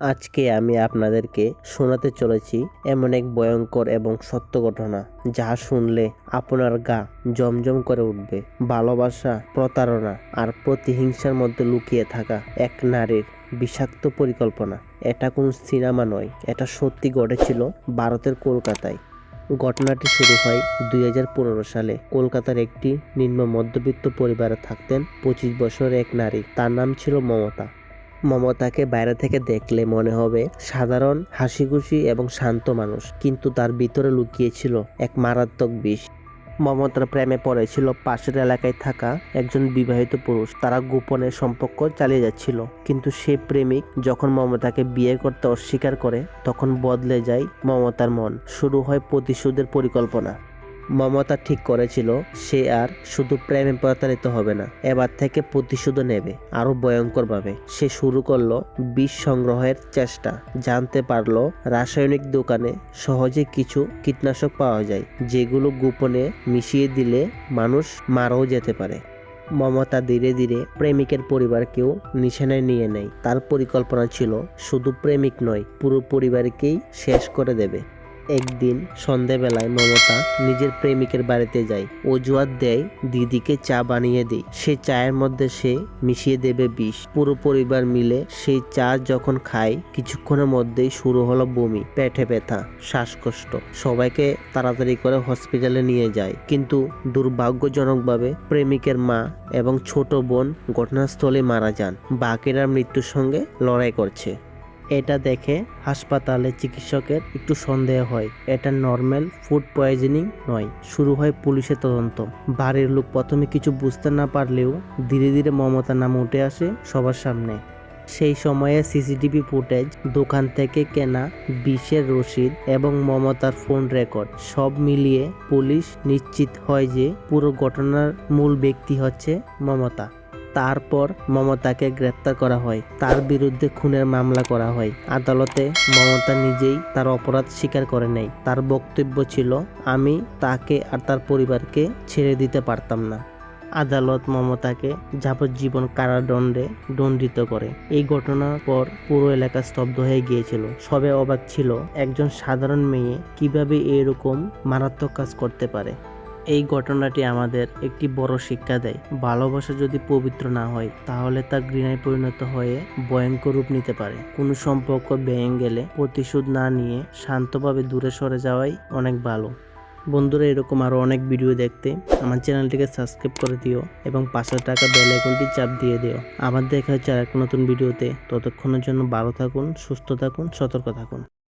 আজকে আমি আপনাদেরকে শোনাতে চলেছি এমন এক ভয়ঙ্কর এবং সত্য ঘটনা, যা শুনলে আপনার গা জমজম করে উঠবে। ভালোবাসা, প্রতারণা আর প্রতিহিংসার মধ্যে লুকিয়ে থাকা এক নারীর বিষাক্ত পরিকল্পনা। এটা কোনো সিনেমা নয়, এটা সত্যি ঘটেছিল ভারতের কলকাতায়। ঘটনাটি শুরু হয় দুই হাজার পনেরো সালে। কলকাতার একটি নিম্ন মধ্যবিত্ত পরিবারে থাকতেন পঁচিশ বছরের এক নারী, তার নাম ছিল মমতা। মমতাকে বাইরে থেকে দেখলে মনে হবে সাধারণ, হাসিখুশি এবং শান্ত মানুষ, কিন্তু তার ভিতরে লুকিয়েছিল এক মারাত্মক বিষ। মমতার প্রেমে পড়েছিল পাশের এলাকায় থাকা একজন বিবাহিত পুরুষ। তারা গোপনে সম্পর্ক চালিয়ে যাচ্ছিল, কিন্তু সে প্রেমিক যখন মমতাকে বিয়ে করতে অস্বীকার করে, তখন বদলে যায় মমতার মন। শুরু হয় প্রতিশোধের পরিকল্পনা। মমতা ঠিক করেছিল, সে আর শুধু প্রেমে প্রতারিত হবে না, এবার থেকে প্রতিশোধও নেবে আরও ভয়ঙ্করভাবে। সে শুরু করল বিষ সংগ্রহের চেষ্টা, জানতে পারল রাসায়নিক দোকানে সহজে কিছু কীটনাশক পাওয়া যায়, যেগুলো গোপনে মিশিয়ে দিলে মানুষ মারাও যেতে পারে। মমতা ধীরে ধীরে প্রেমিকের পরিবারকেও নিশানায় নিয়ে নেয়। তার পরিকল্পনা ছিল, শুধু প্রেমিক নয়, পুরো পরিবারকেই শেষ করে দেবে। একদিন সন্ধেবেলায় মমতা নিজের প্রেমিকের বাড়িতে যায়। অজুহাত দেয়, দিদিকে চা বানিয়ে দেয় সে চায়ের মধ্যে সে মিশিয়ে দেবে বিষ। পুরো পরিবার মিলে সেই চা যখন খায়, কিছুক্ষণের মধ্যেই শুরু হলো বমি, পেটে ব্যথা, শ্বাসকষ্ট। সবাইকে তাড়াতাড়ি করে হসপিটালে নিয়ে যায়। কিন্তু দুর্ভাগ্যজনকভাবে প্রেমিকের মা এবং ছোট বোন ঘটনাস্থলে মারা যান। বাকিরা মৃত্যুর সঙ্গে লড়াই করছে। এটা দেখে হাসপাতালে চিকিৎসকের একটু সন্দেহ হয়। এটা নর্মাল ফুড পয়জনিং নয়। শুরু হয় পুলিশের তদন্ত। বাড়ির লোক প্রথমে কিছু বুঝতে না পারলেও ধীরে ধীরে মমতা নাম উঠে আসে সবার সামনে। সেই সময়ে সিসিটিভি ফুটেজ, দোকান থেকে কেনা বিষের রসিদ এবং মমতার ফোন রেকর্ড সব মিলিয়ে পুলিশ নিশ্চিত হয় যে পুরো ঘটনার মূল ব্যক্তি হচ্ছে মমতা। তারপর মমতাকে গ্রেপ্তার করা হয়। তার বিরুদ্ধে খুনের মামলা করা হয়। আদালতে মমতা নিজেই তার অপরাধ স্বীকার করে নেয়। তার বক্তব্য ছিল, আমি তাকে আর তার পরিবারকে ছেড়ে দিতে পারতাম না। আদালত মমতাকে যাবজ্জীবন কারাদণ্ডে দণ্ডিত করে। এই ঘটনার পর পুরো এলাকা স্তব্ধ হয়ে গিয়েছিল। সবে অবাক ছিল, একজন সাধারণ মেয়ে কীভাবে এরকম মারাত্মক কাজ করতে পারে? এই ঘটনাটি আমাদের একটি বড় শিক্ষা দেয়। ভালোবাসা যদি পবিত্র না হয়, তাহলে তা ঘৃণায় পরিণত হয়ে ভয়ঙ্কর রূপ নিতে পারে। কোনো সম্পর্ক ভেঙে গেলে প্রতিশোধ না নিয়ে শান্তভাবে দূরে সরে যাওয়াই অনেক ভালো। বন্ধুরা, এরকম আরও অনেক ভিডিও দেখতে আমার চ্যানেলটিকে সাবস্ক্রাইব করে দিও এবং পাশের টাকা বেল আইকনটি চাপ দিয়ে দিও। আবার দেখা হচ্ছে আর এক নতুন ভিডিওতে ততক্ষণের জন্য ভালো থাকুন, সুস্থ থাকুন, সতর্ক থাকুন।